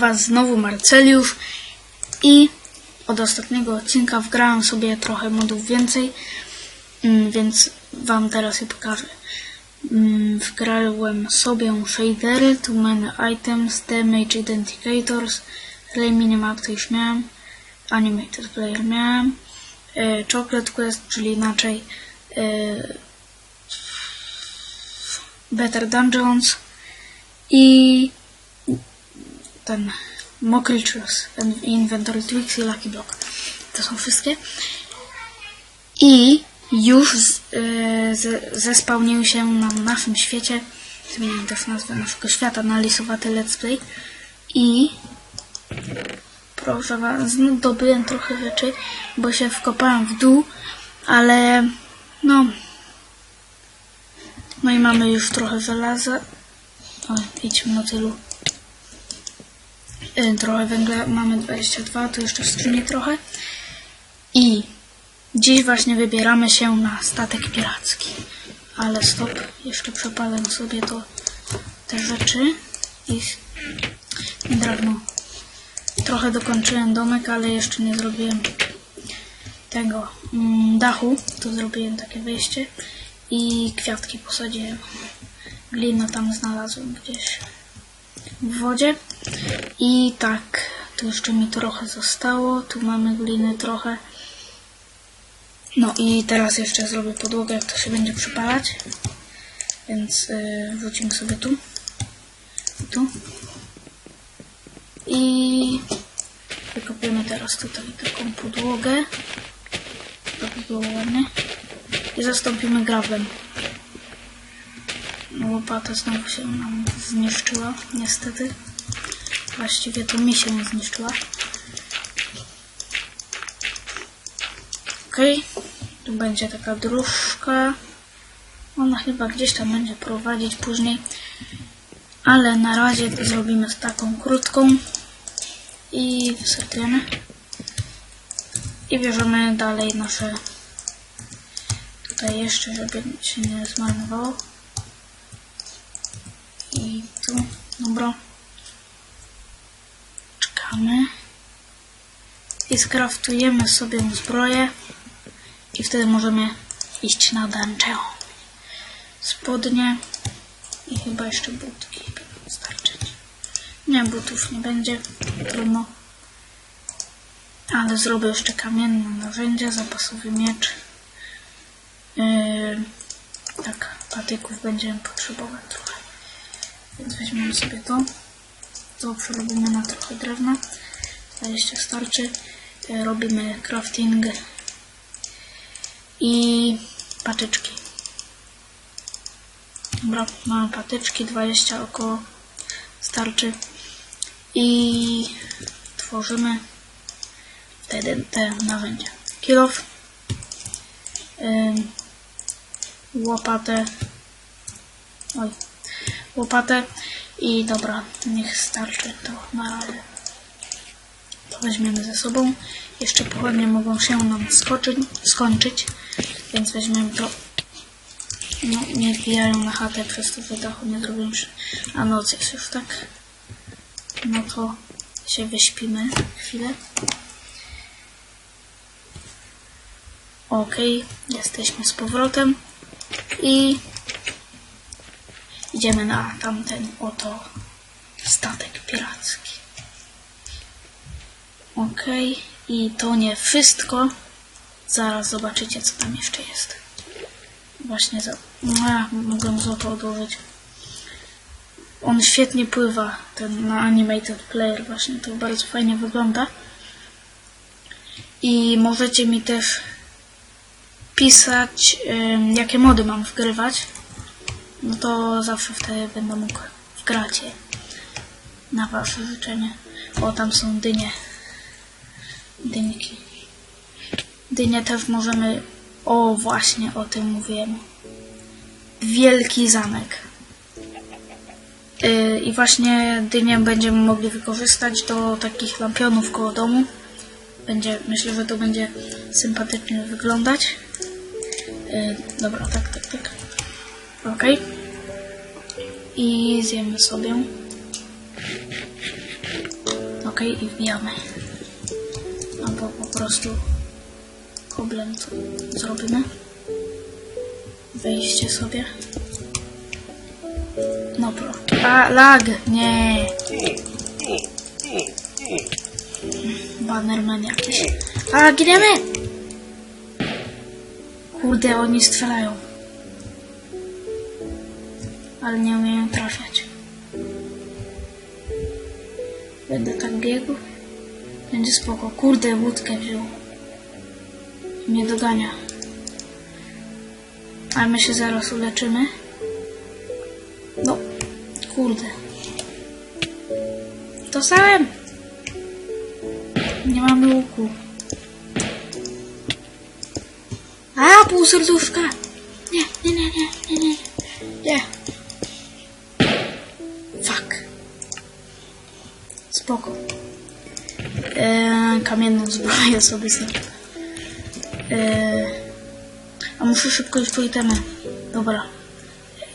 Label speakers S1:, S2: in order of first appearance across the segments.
S1: Was znowu Marceliusz i od ostatniego odcinka wgrałem sobie trochę modów więcej, mm, więc Wam teraz je pokażę. Mm, Wgrałem sobie shadery, too many items, damage identifiers, relay minimap to już miałem, animated player miałem, e, chocolate quest, czyli inaczej e, better dungeons i ten Mock Creatures, Inventory Tweaks i Lucky Block. To są wszystkie. I już z, y, zespałnił się na naszym świecie, zmieniam też nazwę naszego świata na lisowaty let's play i proszę was, zdobyłem trochę rzeczy, bo się wkopałem w dół, ale no no i mamy już trochę żelaza. O, idźmy na tylu. Y, Trochę węgla, mamy 22, tu jeszcze w skrzyni trochę. I dziś właśnie wybieramy się na statek piracki. Ale stop, jeszcze przepalę sobie to te rzeczy i drewno. Trochę dokończyłem domek, ale jeszcze nie zrobiłem tego mm, dachu. To zrobiłem takie wejście i kwiatki posadziłem. Glinę tam znalazłem gdzieś w wodzie. I tak, tu jeszcze mi trochę zostało. Tu mamy gliny trochę. No i teraz jeszcze zrobię podłogę, jak to się będzie przypalać. Więc yy, wrzucimy sobie tu. Tu. I wykopiemy teraz tutaj taką podłogę. To by było ładnie. I zastąpimy grablem. Łopata znowu się nam zniszczyła, niestety. Właściwie to mi się zniszczyła. Okej, tu będzie taka dróżka. Ona chyba gdzieś tam będzie prowadzić później. Ale na razie zrobimy taką krótką. I wysypiemy. I bierzemy dalej nasze tutaj jeszcze, żeby się nie zmarnowało. I tu, dobra. I skraftujemy sobie zbroję. I wtedy możemy iść na dungeon. Spodnie. I chyba jeszcze butki będą starczyć. Nie, butów nie będzie. Trudno. Ale zrobię jeszcze kamienne narzędzia, zapasowy miecz. Yy, tak, patyków będziemy potrzebować trochę. Więc weźmiemy sobie to. To przerobimy na trochę drewna. 20 starczy. Yy, robimy crafting i patyczki. Dobra, mamy patyczki, 20 około starczy. I tworzymy wtedy te narzędzia. Kilof, łopatę, oj, łopatę i dobra, niech starczy to na razie. To weźmiemy ze sobą. Jeszcze pochodnie mogą się nam skoczyć, skończyć, więc weźmiemy to. No, nie wbijają na chatę przez to, dachu nie zrobimy się. A noc jest już tak. No to się wyśpimy chwilę. Ok, jesteśmy z powrotem i idziemy na tamten oto statek piracki. Ok, i to nie wszystko. Zaraz zobaczycie, co tam jeszcze jest. Właśnie za... A, mogłem złoto odłożyć. On świetnie pływa, ten na Animated Player właśnie, to bardzo fajnie wygląda. I możecie mi też pisać, jakie mody mam wgrywać. No to zawsze wtedy będę mógł wgrać na wasze życzenie. O, tam są dynie. Dynki. Dynie też możemy... O, właśnie o tym mówiłem. Wielki zamek. Yy, I właśnie dynię będziemy mogli wykorzystać do takich lampionów koło domu. Będzie, myślę, że to będzie sympatycznie wyglądać. Yy, dobra, tak, tak, tak. Ok. I zjemy sobie. Ok, i wbijamy. Albo po prostu koblem zrobimy. Wejście sobie. No pro. A, lag! Nie! Bannerman jakiś. A, giniemy! Kurde, oni strzelają. Ale nie umieją trafiać. Będę tak biegł. Będzie spoko. Kurde, łódkę wziął. Mnie dogania. Ale my się zaraz uleczymy. No, kurde. Dostałem! Nie mamy łuku. A, pół serduszka! Nie, nie, nie, nie, nie. Nie. Kamienną zbroję sobie zrobię. Eee, a muszę szybko iść po. Dobra.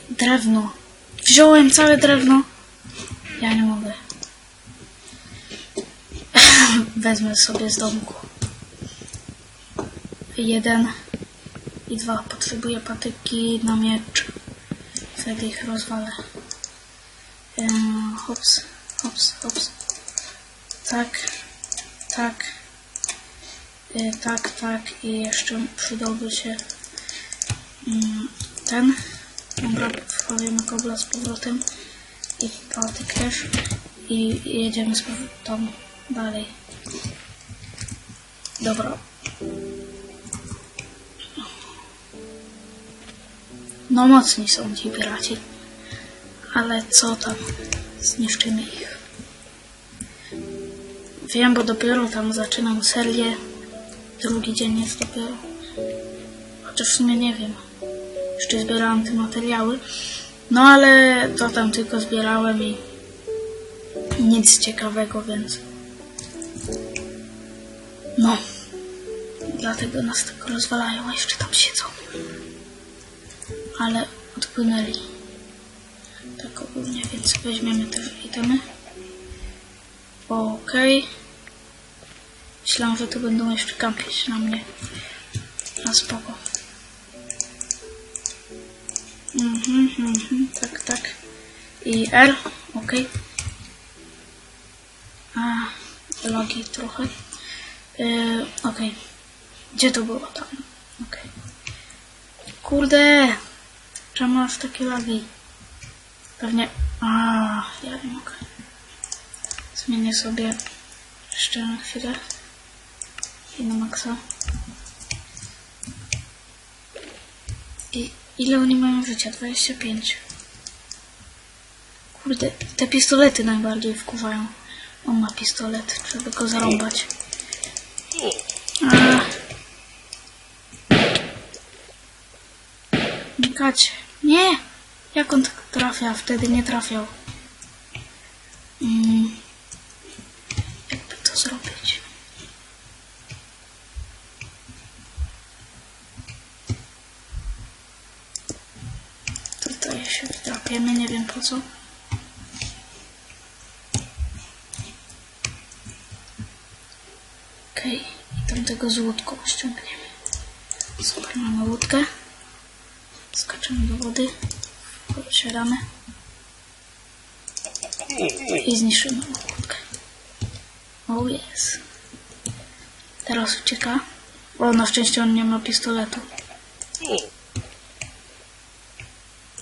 S1: Drewno. Wziąłem całe drewno. Ja nie mogę. Wezmę sobie z domku. Jeden i dwa. Potrzebuję patyki na miecz. Wtedy ich rozwalę. Eee, hops, hops, hops. Tak, tak. E, tak, tak. I jeszcze przydałby się mm, ten. Dobra, wchodzimy kobla z powrotem. I patyk też. I jedziemy z powrotem dalej. Dobra. No mocni są ci piraci. Ale co tam? Zniszczymy ich. Wiem, bo dopiero tam zaczynam serię. Drugi dzień jest dopiero. Chociaż w sumie nie wiem. Jeszcze zbierałam te materiały. No ale to tam tylko zbierałem i nic ciekawego, więc no. Dlatego nas tak rozwalają, a jeszcze tam siedzą. Ale odpłynęli. Tak ogólnie, więc weźmiemy te itemy. Okej. Myślałam, że tu będą jeszcze kampić na mnie. Na spoko. Mhm, mhm, tak, tak. I R, okej. A, logi trochę. Yy, okej. Gdzie to było? Tam. Okej. Kurde! Czemu masz takie lagi? Pewnie... A, ja nie mogę. Zmienię sobie jeszcze na chwilę. I na maksa. I ile oni mają życia? 25. Kurde, te pistolety najbardziej wkurzają. On ma pistolet, trzeba go zarąbać. A. Mikacie. Nie! Jak on tak trafia? Wtedy nie trafiał. Mm. Jakby to zrobić? Tutaj się wdrapiemy, nie wiem po co. Okej, tamtego z łódką ściągniemy. Super, mamy łódkę. Skaczemy do wody. Podsiadamy. I zniszczymy łódkę. Oh yes. Teraz ucieka. O, na szczęście on nie ma pistoletu.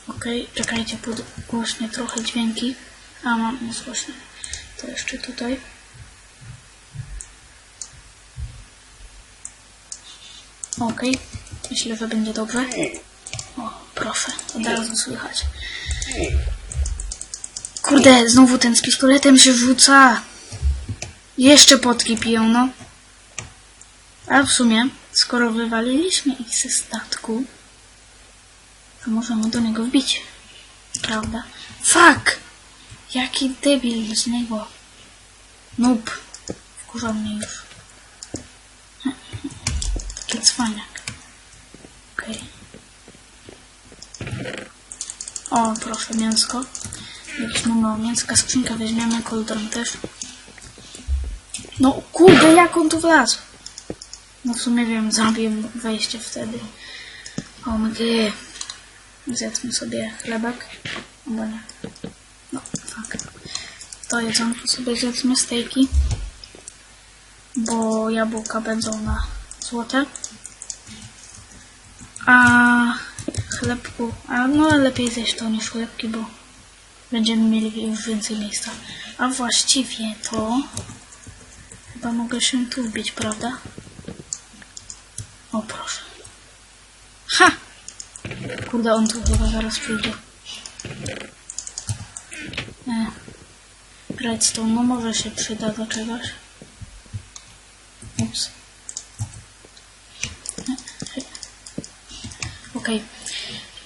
S1: Okej, czekajcie, podgłośnie trochę dźwięki. A, mam niezgłośne. To jeszcze tutaj. Okej, myślę, że będzie dobrze. O, proszę, od razu słychać. Kurde, znowu ten z pistoletem się rzuca. Jeszcze potki piją, no. A w sumie, skoro wywaliliśmy ich ze statku, to możemy do niego wbić. Prawda? Fuck! Jaki debil z niego. Noob. Wkurza mnie już. Cwaniak. Okej. O, proszę, mięsko. Jakieś mamy o mięska. Skrzynkę weźmiemy, koldron też. No kurde, jak on tu wlazł? No w sumie wiem, zrobiłem wejście wtedy. OMG. Zjedzmy sobie chlebek. Albo nie. No, tak. To jedzonko sobie zjedzmy stejki. Bo jabłka będą na złote. A chlebku, a no lepiej zjeść to niż chlebki, bo będziemy mieli już więcej miejsca. A właściwie to chyba mogę się tu wbić, prawda? O proszę. Ha! Kurde, on tu chyba zaraz przyjdzie. E, redstone, no może się przyda do czegoś. Okej.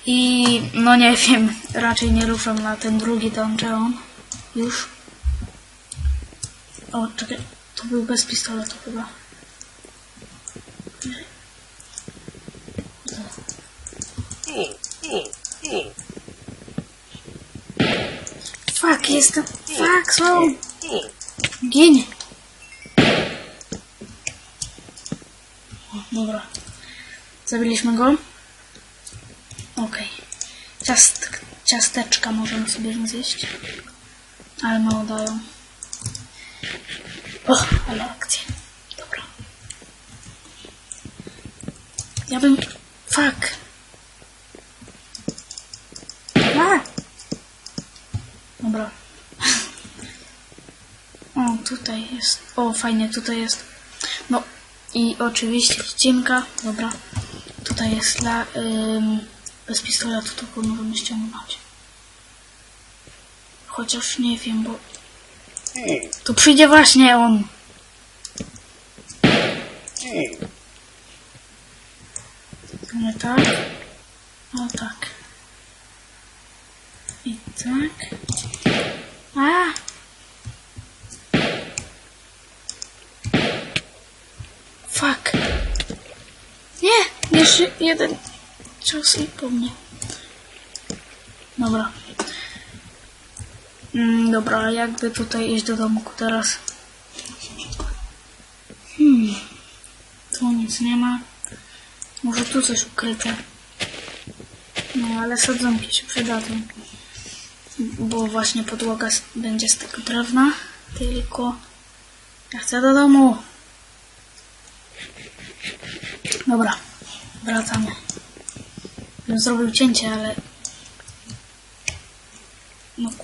S1: I no nie wiem, raczej nie ruszam na ten drugi dungeon. Już. O, czekaj, to był bez pistoletu chyba. Fuck, jestem. Fuck, są. Ginie. O, dobra. Zabiliśmy go. Okej. Ciast, ciasteczka możemy sobie zjeść. Ale mało dają. O, ale akcja. Dobra. Ja bym... Fuck. A! Dobra. O, tutaj jest. O, fajnie, tutaj jest. No i oczywiście ścinka. Dobra. Tutaj jest dla... Ym, bez pistoletu to możemy ściągnąć. Chociaż nie wiem, bo... Tu przyjdzie właśnie on. Nie tak. O tak. I tak. A! Fuck. Nie! Jeszcze jeden cios i po mnie. Dobra. Mm, dobra, jakby tutaj iść do domku teraz. Hmm. Tu nic nie ma. Może tu coś ukryte. No, ale sadzonki się przydadzą. Bo właśnie podłoga będzie z tego drewna. Tylko ja chcę do domu. Dobra, wracamy. Bym zrobił cięcie, ale...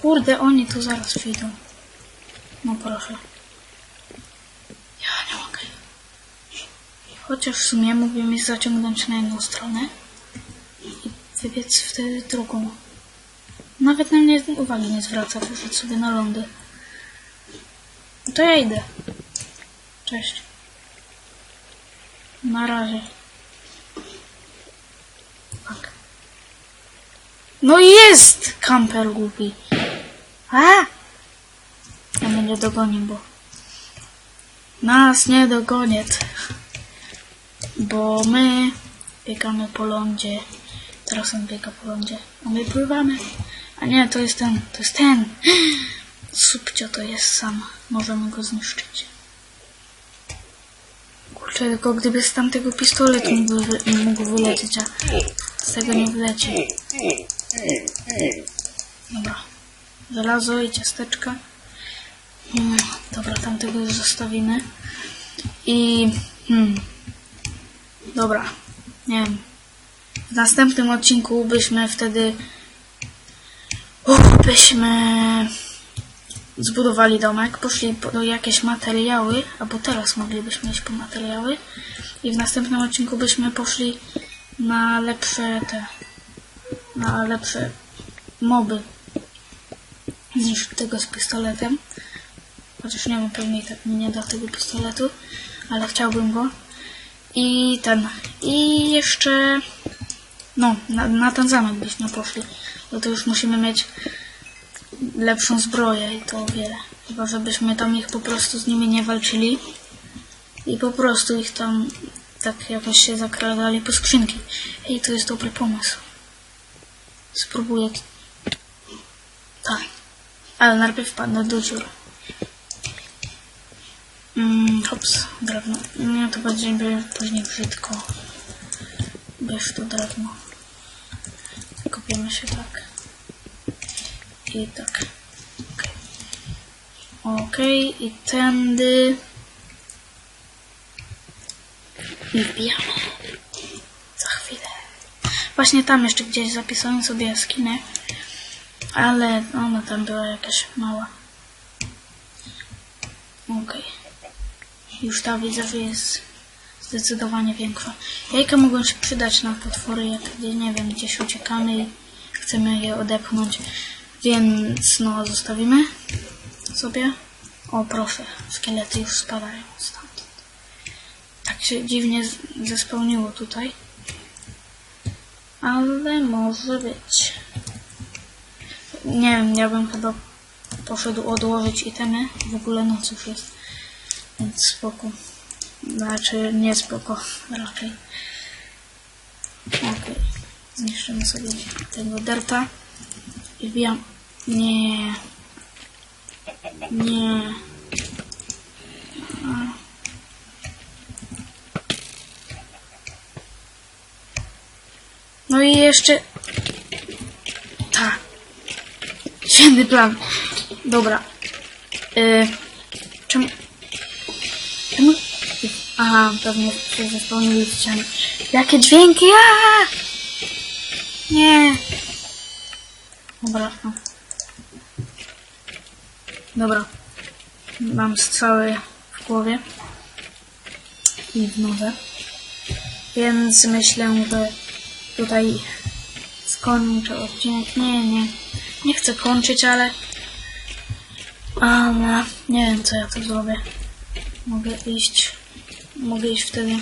S1: Kurde, oni tu zaraz przyjdą. No proszę. Ja nie mogę. Chociaż w sumie mógłbym ich zaciągnąć na jedną stronę i wybiec wtedy drugą. Nawet na mnie uwagi nie zwraca, poszedł sobie na lądy. To ja idę. Cześć. Na razie. Tak. No jest! Kamper głupi. A! Ja mnie nie dogoni, bo... Nas nie dogoniet. Bo my biegamy po lądzie. Teraz on biega po lądzie. A my pływamy. A nie, to jest ten. To jest ten. Subcio to jest sam. Możemy go zniszczyć. Kurczę, tylko gdyby z tamtego pistoletu mógł, wy, mógł wylecieć, a z tego nie wyleci. Dobra. Żelazo i ciasteczka. Mm, dobra, tamtego już zostawimy. I... Hmm. Dobra. Nie wiem. W następnym odcinku byśmy wtedy... Uff, byśmy zbudowali domek, poszli po jakieś materiały, albo teraz moglibyśmy iść po materiały i w następnym odcinku byśmy poszli na lepsze te, na lepsze moby niż tego z pistoletem. Chociaż nie wiem, pewnie i tak nie da tego pistoletu, ale chciałbym go. I ten, i jeszcze, no, na, na ten zamek byśmy poszli, bo to już musimy mieć lepszą zbroję i to o wiele. Chyba, żebyśmy tam ich po prostu z nimi nie walczyli i po prostu ich tam tak jakoś się zakradali po skrzynki. Ej, to jest dobry pomysł. Spróbuję. Tak. Ale najpierw wpadnę do dziur. Mm, hops, drewno. Nie, to będzie później brzydko. Bierz to drewno. Kopiemy się tak. I tak. Okej. Okej, i tędy. I wbijamy. Za chwilę. Właśnie tam jeszcze gdzieś zapisałem sobie jaskinię. Ale ona tam była jakaś mała. Okej. Już ta widzę, że jest zdecydowanie większa. Jajka mogą się przydać na potwory, jak nie wiem, gdzieś uciekamy i chcemy je odepchnąć. Więc no, zostawimy sobie. O, proszę, szkielety już spadają stamtąd. Tak się dziwnie zespełniło tutaj. Ale może być. Nie wiem, ja bym chyba poszedł odłożyć itemy. W ogóle noc już jest. Więc spoko. Znaczy nie spoko, raczej. Okej. Zniszczymy sobie tego derta. I wbijam. Nie. Nie. No i jeszcze... Tak. Świetny plan. Dobra. Y, czemu... Czemu... Aha, pewnie się zespełniły ściany. Jakie dźwięki! Aaa! Nie. Dobra. No. Dobra. Mam strzały w głowie. I w nodze. Więc myślę, że tutaj skończę odcinek. Nie, nie. Nie chcę kończyć, ale... Ale nie wiem, co ja tu zrobię. Mogę iść... Mogę iść wtedy...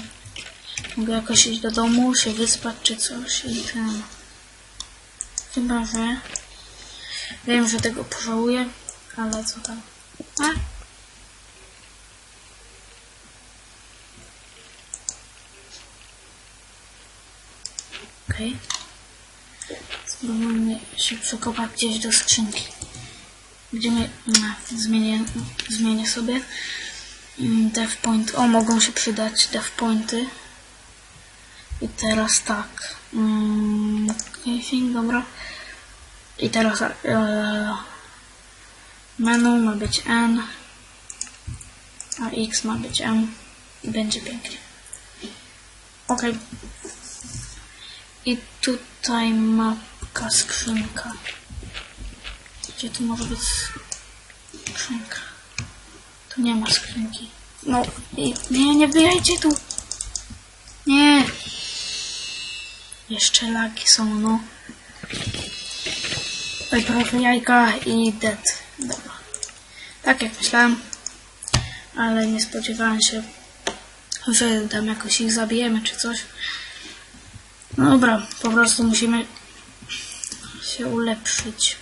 S1: Mogę jakoś iść do domu, się wyspać czy coś i ten... Chyba, że... Wiem, że tego pożałuję, ale co tam. A? Okej. Spróbujmy się przekopać gdzieś do skrzynki. Gdzie my... No, zmienię, zmienię sobie. Mm, Dev point. O, mogą się przydać dev pointy. I teraz tak. Mm, casing, dobra. I teraz e, menu ma być N, a X ma być M i będzie pięknie. Ok. I tutaj mapka, skrzynka. Gdzie tu może być skrzynka? Tu nie ma skrzynki. No i nie, nie wbijajcie tu. Nie. Jeszcze lagi są, no. Proszę, jajka i dead. Dobra. Tak jak myślałem. Ale nie spodziewałem się, że tam jakoś ich zabijemy czy coś. No dobra, po prostu musimy się ulepszyć.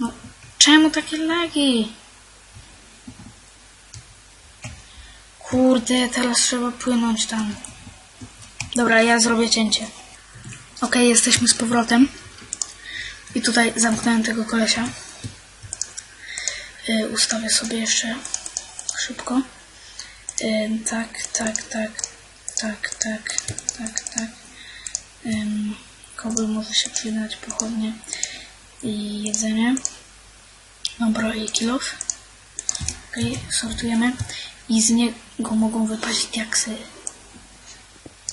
S1: No, czemu takie lagi? Kurde, teraz trzeba płynąć tam. Dobra, ja zrobię cięcie. Okej, jesteśmy z powrotem. I tutaj zamknąłem tego kolesia. Y, ustawię sobie jeszcze szybko. Y, tak, tak, tak, tak, tak, tak, tak. Ym, Kobyl może się przydać, pochodnie i jedzenie. Dobra, i kilof. Okej, sortujemy. I z niego mogą wypaść diaksy.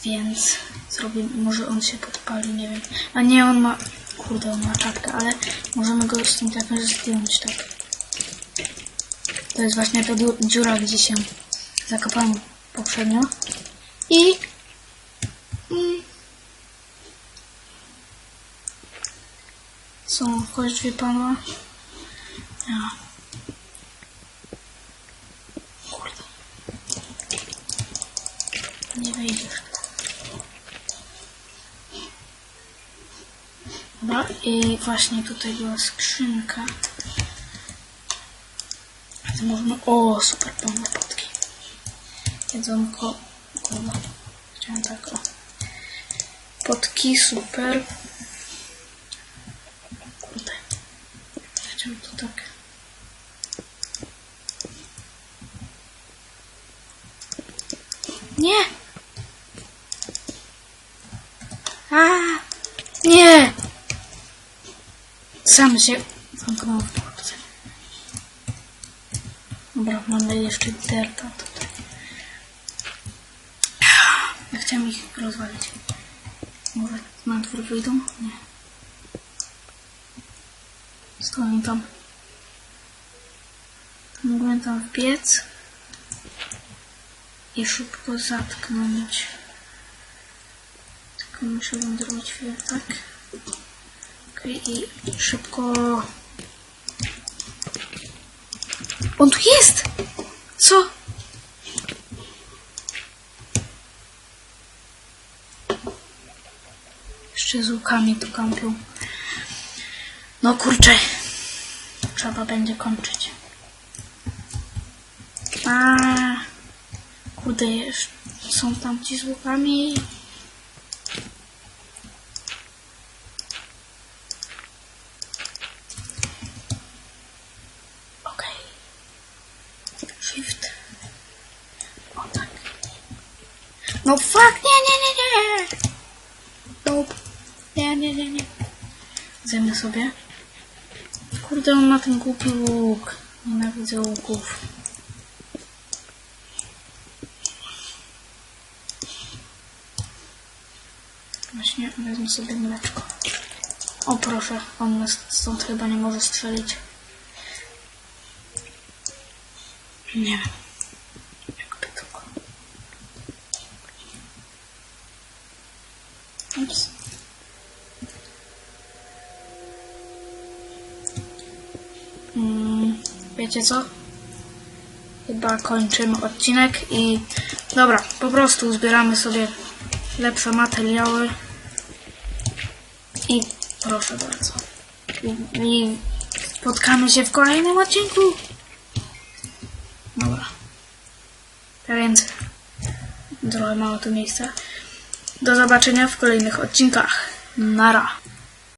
S1: Więc zrobię, może on się podpali, nie wiem. A nie, on ma, kurde, on ma czapkę, ale możemy go stąd jakoś zdjąć, tak. To jest właśnie ta dziu- dziura, gdzie się zakopałem poprzednio. I... Mm, kość wypadła. Ja. Kurde. Nie wejdziesz. Dobra, i właśnie tutaj była skrzynka. A to możemy... O, super, pełne potki. Jedzonko. Kurwa. Chciałem tak, o. Potki, super. Kurde. Chciałem to tak. A, nie! Sam się zamknął w pułapce. Dobra, mamy jeszcze derta tutaj. Ja chciałem ich rozwalić. Może na dwór wyjdą? Nie. Stoją tam. Mogłem tam wbiec i szybko zatknąć. Tylko muszę wędrować chwilę, tak? Okej, i szybko... On tu jest! Co? Jeszcze z łukami tu kampią. No kurczę. Trzeba będzie kończyć. A, kurde, są tam ci z łukami. Okej. Shift. O tak. No fuck, nie, nie, nie, nie. Nope. Nie, nie, nie. Zajmę sobie. Kurde, on ma ten głupi łuk. Nienawidzę łuków. Właśnie wezmę sobie mleczko. O proszę, on nas stąd chyba nie może strzelić. Nie wiem. Jakby tylko. Ups. Mm, wiecie co? Chyba kończymy odcinek i dobra, po prostu zbieramy sobie lepsze materiały i proszę bardzo. I, i spotkamy się w kolejnym odcinku. Dobra. Tak więc trochę mało tu miejsca. Do zobaczenia w kolejnych odcinkach. Nara.